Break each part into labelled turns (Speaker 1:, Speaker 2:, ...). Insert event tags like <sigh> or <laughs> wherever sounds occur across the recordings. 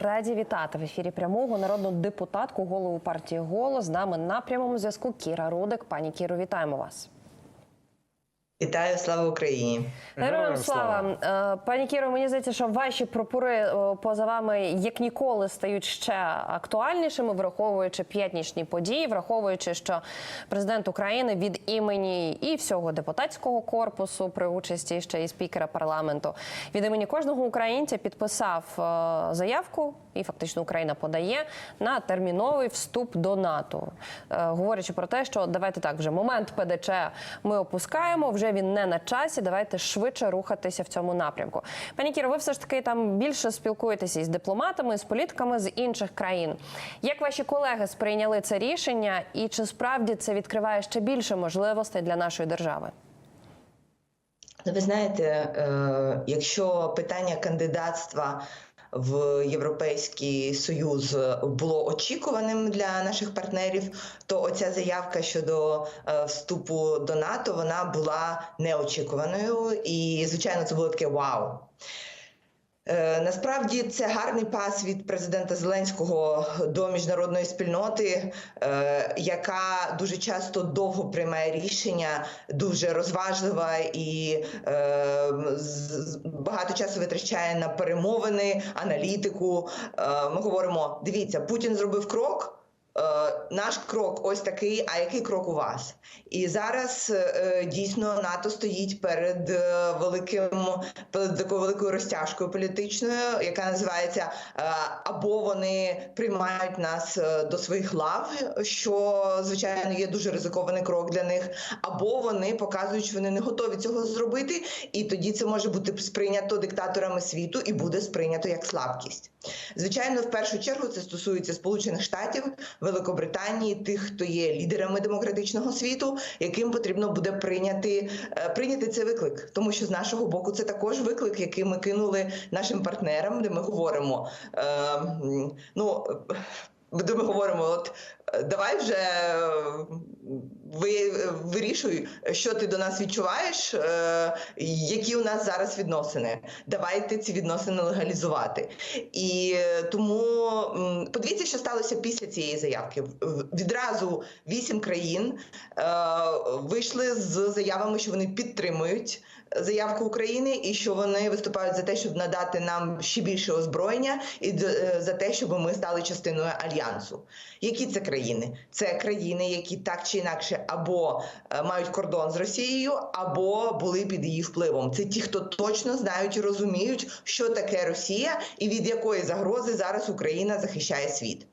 Speaker 1: Раді вітати в ефірі прямого народну депутатку, голову партії «Голос». З нами на прямому зв'язку Кіра Рудик. Пані Кіро, вітаємо вас.
Speaker 2: Вітаю, слава Україні!
Speaker 1: Героям слава Е, пані Кіро. Мені здається, що ваші прапори е, поза вами як ніколи стають ще актуальнішими, враховуючи п'ятнічні події, враховуючи, що президент України від імені і всього депутатського корпусу при участі ще і спікера парламенту від імені кожного українця підписав е, заявку, і фактично Україна подає на терміновий вступ до НАТО, говорячи про те, що давайте так вже момент ПДЧ ми опускаємо. Вже він не на часі. Давайте швидше рухатися в цьому напрямку. Пані Кіро, ви все ж таки там більше спілкуєтеся із дипломатами, з політиками з інших країн. Як ваші колеги сприйняли це рішення, і чи справді це відкриває ще більше можливостей для нашої держави?
Speaker 2: Ну, ви знаєте, е, якщо питання кандидатства в Європейський Союз було очікуваним для наших партнерів, то оця заявка щодо е, вступу до НАТО вона була неочікуваною, і звичайно, це було таке вау. Е, Насправді це гарний пас від президента Зеленського до міжнародної спільноти, е, яка дуже часто довго приймає рішення, дуже розважлива і е, багато часу витрачає на перемовини, аналітику. Ми говоримо: дивіться, Путін зробив крок. Е, Наш крок ось такий. А який крок у вас? І зараз е, дійсно НАТО стоїть перед е, великим перед такою великою розтяжкою політичною, яка називається або вони приймають нас до своїх лав, що звичайно є дуже ризикований крок для них, або вони показують, що вони не готові цього зробити, і тоді це може бути сприйнято диктаторами світу і буде сприйнято як слабкість. Звичайно, в першу чергу це стосується Сполучених Штатів, Великобританії, тих, хто є лідерами демократичного світу, яким потрібно буде прийняти, е, прийняти цей виклик, тому що з нашого боку це також виклик, який ми кинули нашим партнерам, де ми говоримо. Е, ну, де ми говоримо, от е, давай вже е, ви вирішуй, що ти до нас відчуваєш, е, які у нас зараз відносини. Давайте ці відносини легалізувати. І е, тому подивіться, що сталося після цієї заявки. Відразу вісім країн е, вийшли з заявами, що вони підтримують заявку України і що вони виступають за те, щоб надати нам ще більше озброєння, і е, за те, щоб ми стали частиною альянсу. Які це країни? Це країни, які так чи інакше або е, мають кордон з Росією, або були під її впливом. Це ті, хто точно знають і розуміють, що таке Росія і від якої загрози зараз Україна захищає світ.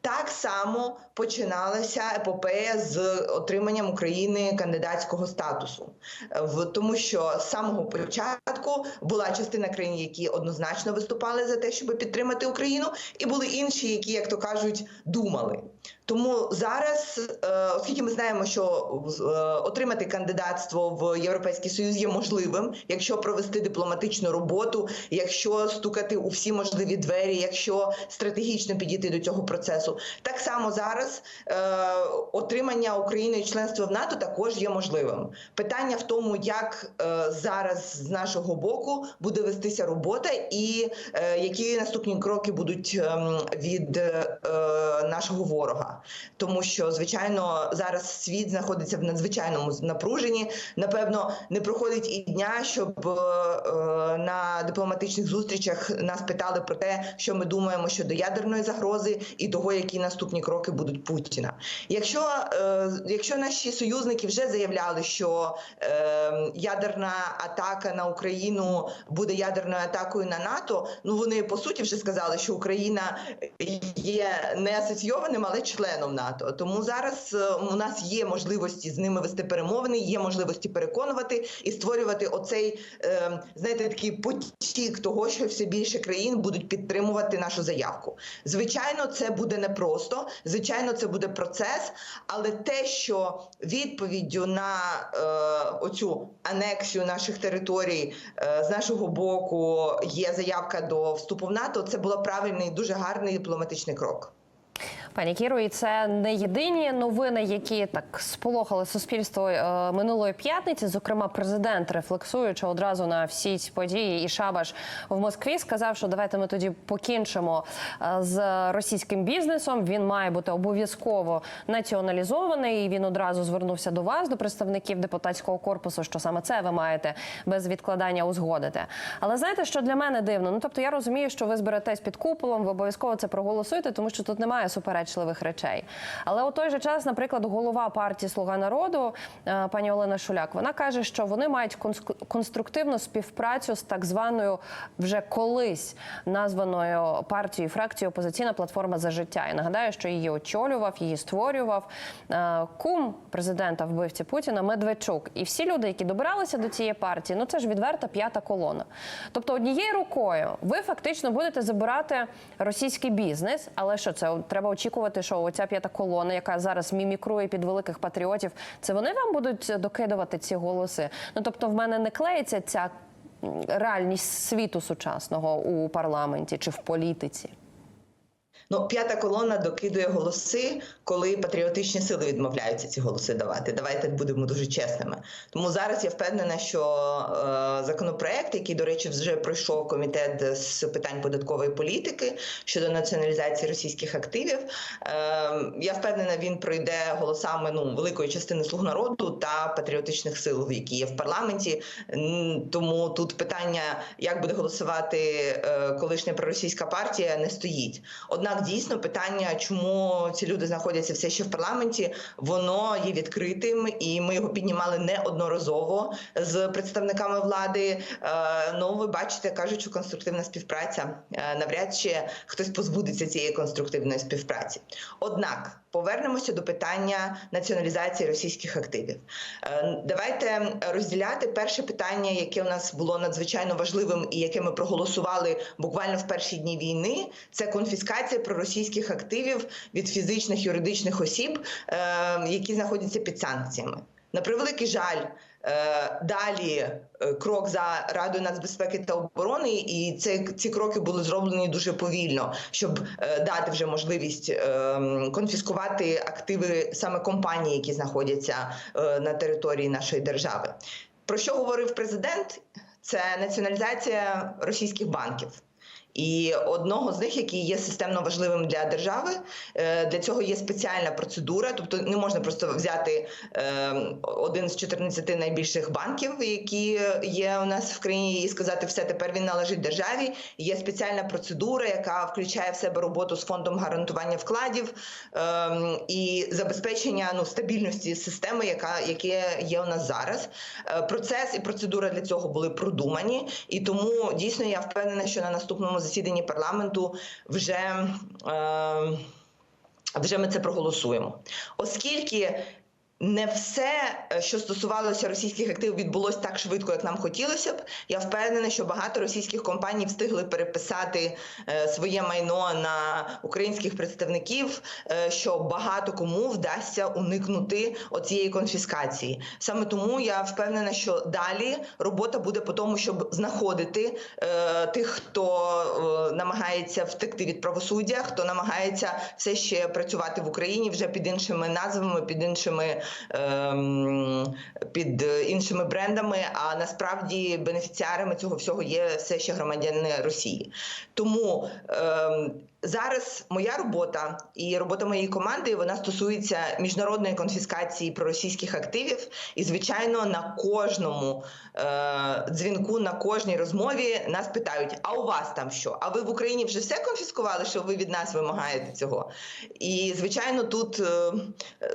Speaker 2: Так само починалася епопея з отриманням України кандидатського статусу, Е, в тому, що з самого початку була частина країн, які однозначно виступали за те, щоб підтримати Україну, і були інші, які, як то кажуть, думали. Тому зараз, е, оскільки ми знаємо, що е, отримати кандидатство в Європейський Союз є можливим, якщо провести дипломатичну роботу, якщо стукати у всі можливі двері, якщо стратегічно підійти до цього процесу, так само зараз е, отримання України членства в НАТО також є можливим. Питання в тому, як е, зараз з нашого боку буде вестися робота, і е, які наступні кроки будуть ем, від е, нашого ворога, тому що звичайно зараз світ знаходиться в надзвичайному напруженні. Напевно, не проходить і дня, щоб е, на дипломатичних зустрічах нас питали про те, що ми думаємо щодо ядерної загрози і того, які наступні кроки будуть Путіна. Якщо, е, якщо наші союзники вже заявляли, що е, ядерна атака на Україну буде ядерною атакою на НАТО, ну вони по суті вже сказали, що Україна є не асоційованим, але членом НАТО. Тому зараз е, у нас є можливості з ними вести перемовини, є можливості переконувати і створювати оцей, е, знаєте, такий потік того, що все більше країн будуть підтримувати нашу заявку. Звичайно, це буде непросто. Звичайно, це буде процес, але те, що відповіддю на е, оцю анексію наших територій е, з нашого боку є заявка до вступу в НАТО, це було правильний, дуже гарний дипломатичний крок.
Speaker 1: Пані Кіро, і це не єдині новини, які так сполохали суспільство е, минулої п'ятниці. Зокрема, президент, рефлексуючи одразу на всі ці події, і Шабаш в Москві сказав, що давайте ми тоді покінчимо е, з російським бізнесом. Він має бути обов'язково націоналізований. І він одразу звернувся до вас, до представників депутатського корпусу, що саме це ви маєте без відкладання узгодити. Але знаєте, що для мене дивно? Ну тобто, я розумію, що ви зберетесь під куполом, ви обов'язково це проголосуєте, тому що тут немає суперечливих речей. Але у той же час, наприклад, голова партії Слуга народу е, пані Олена Шуляк, вона каже, що вони мають конструктивну співпрацю з так званою вже колись названою партією фракцією Опозиційна платформа за життя. І нагадаю, що її очолював, її створював е, кум президента вбивці Путіна Медведчук. І всі люди, які добиралися до цієї партії, ну це ж відверта п'ята колона. Тобто, однією рукою ви фактично будете забирати російський бізнес, але що це треба очікувати, що оця п'ята колона, яка зараз мімікрує під великих патріотів, це вони вам будуть докидувати ці голоси. Ну тобто, в мене не клеїться ця реальність світу сучасного у парламенті чи в політиці.
Speaker 2: Ну, п'ята колона докидує голоси, коли патріотичні сили відмовляються ці голоси давати. Давайте будемо дуже чесними. Тому зараз я впевнена, що е, законопроект, який, до речі, вже пройшов комітет з питань податкової політики щодо націоналізації російських активів. Е, я впевнена, він пройде голосами ну великої частини слуг народу та патріотичних сил, які є в парламенті. Тому тут питання, як буде голосувати е, колишня проросійська партія, не стоїть. Однак дійсно питання, чому ці люди знаходяться все ще в парламенті, воно є відкритим, і ми його піднімали неодноразово з представниками влади. Е, Ну, ви бачите, кажуть, що конструктивна співпраця е, навряд чи хтось позбудеться цієї конструктивної співпраці. Однак повернемося до питання націоналізації російських активів. Е, Давайте розділяти перше питання, яке у нас було надзвичайно важливим, і яке ми проголосували буквально в перші дні війни. Це конфіскація проросійських активів від фізичних юридичних осіб, е, які знаходяться під санкціями. На превеликий жаль, далі е, крок за Радою нацбезпеки та оборони, і це ці кроки були зроблені дуже повільно, щоб е, дати вже можливість е, конфіскувати активи саме компаній, які знаходяться е, на території нашої держави. Про що говорив президент? Це націоналізація російських банків. І одного з них, який є системно важливим для держави, е, для цього є спеціальна процедура. Тобто не можна просто взяти е, один з 14 найбільших банків, які є у нас в країні, і сказати, все тепер він належить державі. Є спеціальна процедура, яка включає в себе роботу з фондом гарантування вкладів е, і забезпечення ну стабільності системи, яка яке є у нас зараз. Е, Процес і процедура для цього були продумані, і тому дійсно я впевнена, що на наступному засіданні парламенту вже, е, вже ми це проголосуємо, оскільки. Не все, е, що стосувалося російських активів, відбулося так швидко, як нам хотілося б. Я впевнена, що багато російських компаній встигли переписати е, своє майно на українських представників, е, що багато кому вдасться уникнути оцієї конфіскації. Саме тому я впевнена, що далі робота буде по тому, щоб знаходити тих, хто намагається втекти від правосуддя, хто намагається все ще працювати в Україні вже під іншими назвами, під іншими під іншими брендами. А насправді бенефіціарами цього всього є все ще громадяни Росії. Тому ем, зараз моя робота і робота моєї команди вона стосується міжнародної конфіскації проросійських активів. І, звичайно, на кожному е, дзвінку, на кожній розмові нас питають: а у вас там що? А ви в Україні вже все конфіскували? Що ви від нас вимагаєте цього? І звичайно, тут е,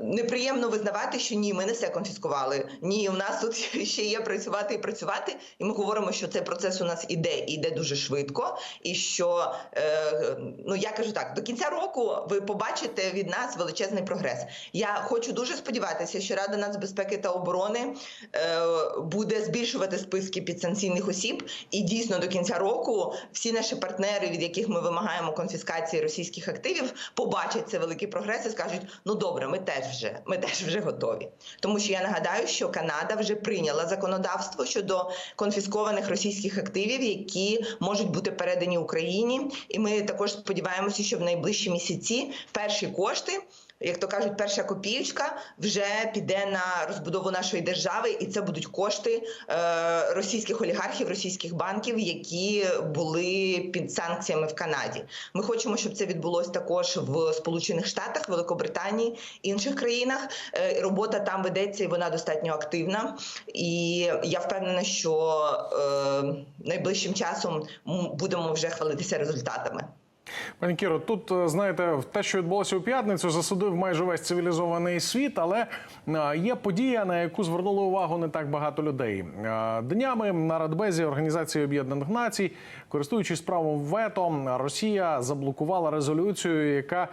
Speaker 2: неприємно визнавати, що ні, ми не все конфіскували. Ні, у нас тут <laughs> ще є працювати і працювати. І ми говоримо, що цей процес у нас іде і йде дуже швидко. І що е, ну я кажу так, до кінця року ви побачите від нас величезний прогрес. Я хочу дуже сподіватися, що Рада нацбезпеки та оборони е, буде збільшувати списки підсанкційних осіб, і дійсно до кінця року всі наші партнери, від яких ми вимагаємо конфіскації російських активів, побачать це великий прогрес і скажуть: ну добре, ми теж вже ми теж вже готові. Тому що я нагадаю, що Канада вже прийняла законодавство щодо конфіскованих російських активів, які можуть бути передані Україні, і ми також сподіваємося. Сподіваємося, що в найближчі місяці перші кошти. Як то кажуть, перша копієчка вже піде на розбудову нашої держави, і це будуть кошти е, російських олігархів, російських банків, які були під санкціями в Канаді. Ми хочемо, щоб це відбулося також в Сполучених Штатах, Великобританії, інших країнах. Е, робота там ведеться і вона достатньо активна. І я впевнена, що е, найближчим часом будемо вже хвалитися результатами.
Speaker 3: Пані Кіро, тут е, знаєте, те, що відбулося у п'ятницю, засудив майже весь цивілізований світ, але е, є подія, на яку звернули увагу не так багато людей. Е, Днями на Радбезі Організації Об'єднаних Націй, користуючись правом вето, Росія заблокувала резолюцію, яка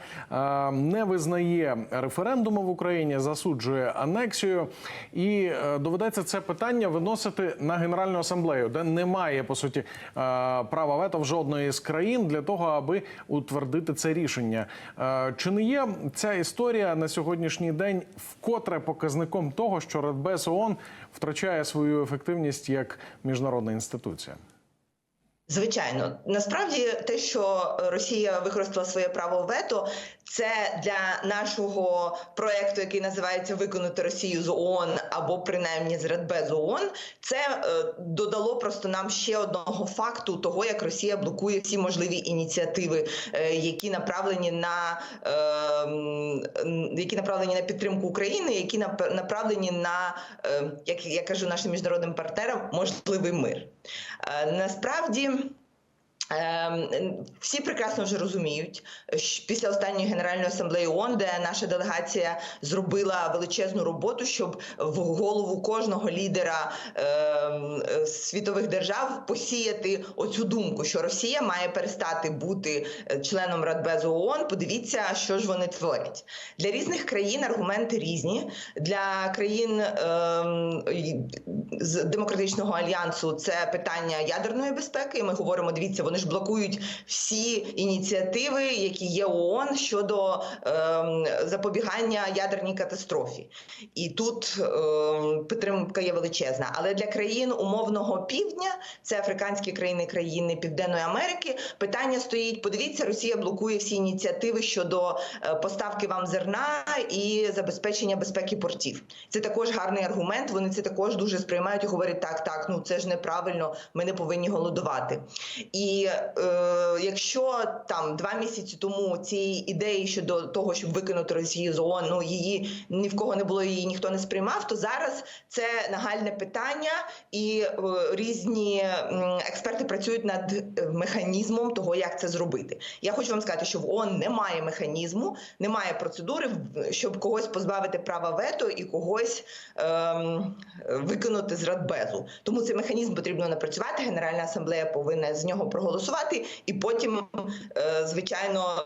Speaker 3: не визнає референдуму в Україні, засуджує анексію, і доведеться це питання виносити на Генеральну асамблею, де немає по суті права вето в жодної з країн для того, аби утвердити це рішення. Е, Чи не є ця історія на сьогоднішній день вкотре показником того, що Радбез ООН втрачає свою ефективність як міжнародна інституція?
Speaker 2: Звичайно, насправді те, що Росія використала своє право вето, це для нашого проекту, який називається Виконати Росію з ООН або принаймні з Радбезу ООН, це е, додало просто нам ще одного факту того, як Росія блокує всі можливі ініціативи, е, які направлені на е, які направлені на підтримку України, які нап- направлені на е, як я кажу нашим міжнародним партнерам можливий мир. Е, Насправді. Ем, Всі прекрасно вже розуміють, що після останньої генеральної асамблеї ООН, де наша делегація зробила величезну роботу, щоб в голову кожного лідера ем, е, світових держав посіяти оцю думку, що Росія має перестати бути е, членом Радбезу ООН. Подивіться, що ж вони творять для різних країн. Аргументи різні для країн ем, з демократичного альянсу. Це питання ядерної безпеки. Ми говоримо, дивіться, вони ж блокують всі ініціативи, які є ООН щодо ем, запобігання ядерній катастрофі. І тут ем, підтримка є величезна. Але для країн умовного півдня, це африканські країни, країни Південної Америки, питання стоїть: подивіться, Росія блокує всі ініціативи щодо е, поставки вам зерна і забезпечення безпеки портів. Це також гарний аргумент. Вони це також дуже сприймають і говорять: так, так, ну це ж неправильно, ми не повинні голодувати. І е, якщо там два місяці тому цієї ідеї щодо того, щоб викинути Росію з ООН, ну її ні в кого не було, її ніхто не сприймав, то зараз це нагальне питання, і е, різні експерти працюють над е, механізмом того, як це зробити. Я хочу вам сказати, що в ООН немає механізму, немає процедури, щоб когось позбавити права вето і когось ем, викинути з радбезу. Тому цей механізм потрібно напрацювати. Генеральна асамблея повинна з нього проголосувати, і потім, е, звичайно,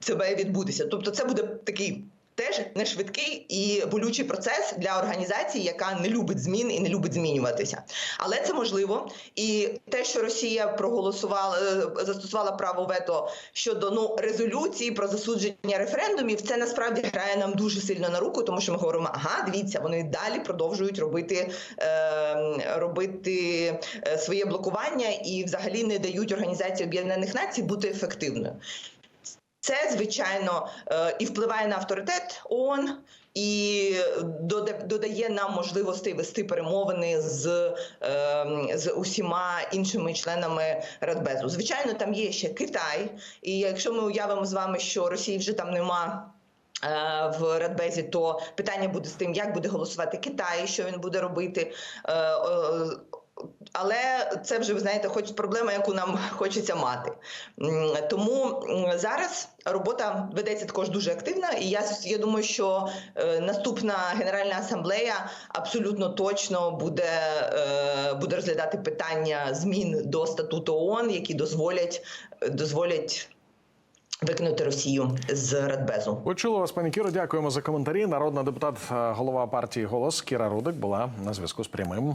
Speaker 2: це має відбутися. Тобто, це буде такий. Теж не швидкий і болючий процес для організації, яка не любить змін і не любить змінюватися. Але це можливо. І те, що Росія проголосувала, е, застосувала право вето щодо ну резолюції про засудження референдумів, це насправді грає нам дуже сильно на руку, тому що ми говоримо, ага, дивіться, вони далі продовжують робити, е, робити своє блокування і взагалі не дають організації Об'єднаних Націй бути ефективною. Це звичайно е, і впливає на авторитет ООН, і додає нам можливостей вести перемовини з, е, з усіма іншими членами Радбезу. Звичайно, там є ще Китай, і якщо ми уявимо з вами, що Росії вже там нема. е, В Радбезі, то питання буде з тим, як буде голосувати Китай, що він буде робити. Але це вже ви знаєте, хоч проблема, яку нам хочеться мати. Тому зараз робота ведеться також дуже активна, і я, я думаю, що е, наступна генеральна асамблея абсолютно точно буде, е, буде розглядати питання змін до статуту ООН, які дозволять, дозволять викинути Росію з Радбезу.
Speaker 3: Почули вас, пані Кіро. Дякуємо за коментарі. Народна депутат, е, голова партії Голос Кіра Рудик була на зв'язку з прямим